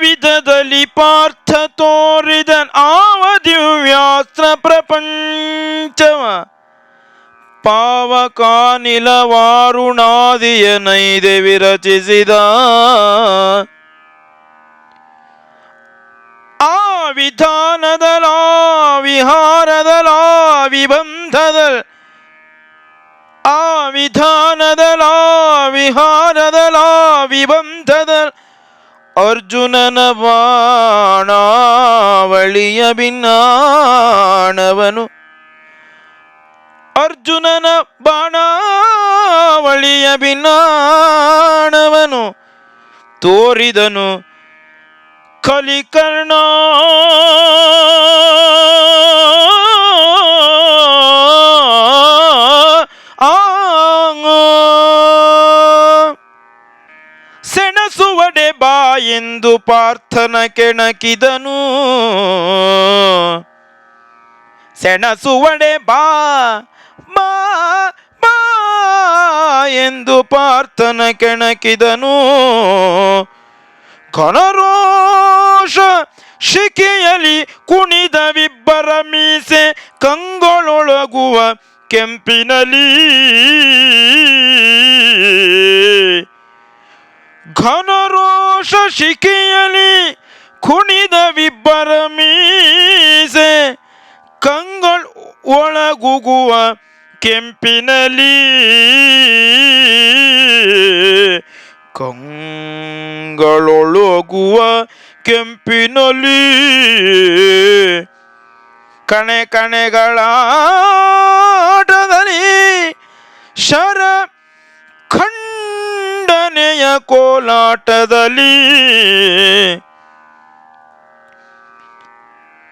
ವಿಧದಲ್ಲಿ ಪಾರ್ಥ ತೋರಿದ ಆವ ದಿವ್ಯಾಸ್ತ್ರ ಪ್ರಪಂಚವ ಪಾವಕಾನಿಲ ವಾರುಣಾದಿಯ ನೈದೆ ವಿರಚಿಸಿದ ಆ ವಿಧಾನದಲ ವಿಹಾರದಲ ವಿಬಂಧದಲ್ ಆ ವಿಧಾನದಲ ವಿಹಾರದಲ ವಿಬಂಧದಲ್ ಅರ್ಜುನನ ಬಾಣಾವಳಿಯ ಭಿನ್ನಾಣವನು ಅರ್ಜುನನ ಬಾಣಾವಳಿಯ ಭಿನ್ನಾಣವನು ತೋರಿದನು ಕಲಿಕರ್ಣ ಸೆಣಸುವಡೆ ಬಾ ಎಂದು ಪಾರ್ಥನ ಕೆಣಕಿದನು. ಸೆಣಸುವಡೆ ಬಾ ಬಾ ಬಾ ಎಂದು ಪಾರ್ಥನ ಕೆಣಕಿದನು. ಕನರೋಷ ಶಿಕೆಯಲಿ ಕುಣಿದವಿಬ್ಬರ ಮೀಸೆ ಕಂಗೊಳೊಳಗುವ ಕೆಂಪಿನಲಿ ಘನರೋಷ ಶಿಖಿಯಲಿ ಕುಣಿದ ವಿಬ್ಬರ ಮೀಸೆ ಕಂಗಳು ಒಳಗುಗುವ ಕೆಂಪಿನಲಿ ಕಂಗಳೊಳಗುವ ಕೆಂಪಿನಲಿ ಕಣೆ ಕಣೆಗಳಾಟದಲ್ಲಿ ಶರ ಖಂಡನೆಯ ಕೋಲಾಟದಲ್ಲಿ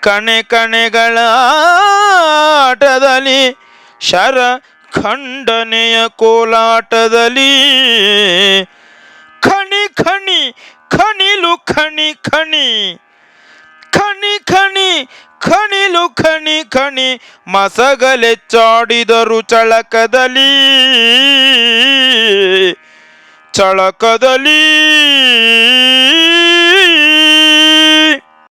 ಕಣೆ ಕಣೆಗಳ ಆಟದಲ್ಲಿ ಶರ ಖಂಡನೆಯ ಕೋಲಾಟದಲ್ಲಿ ಖಣಿ ಖಣಿ ಖಣಿಲು ಖಣಿ ಖಣಿ ಖಣಿ ಖಣಿ ಖಣಿಲು ಖಣಿ ಖಣಿ ಮಸಗಲೆಚ್ಚಾಡಿದರು ಚಳಕದಲ್ಲಿ ಚಳಕದಲ್ಲಿ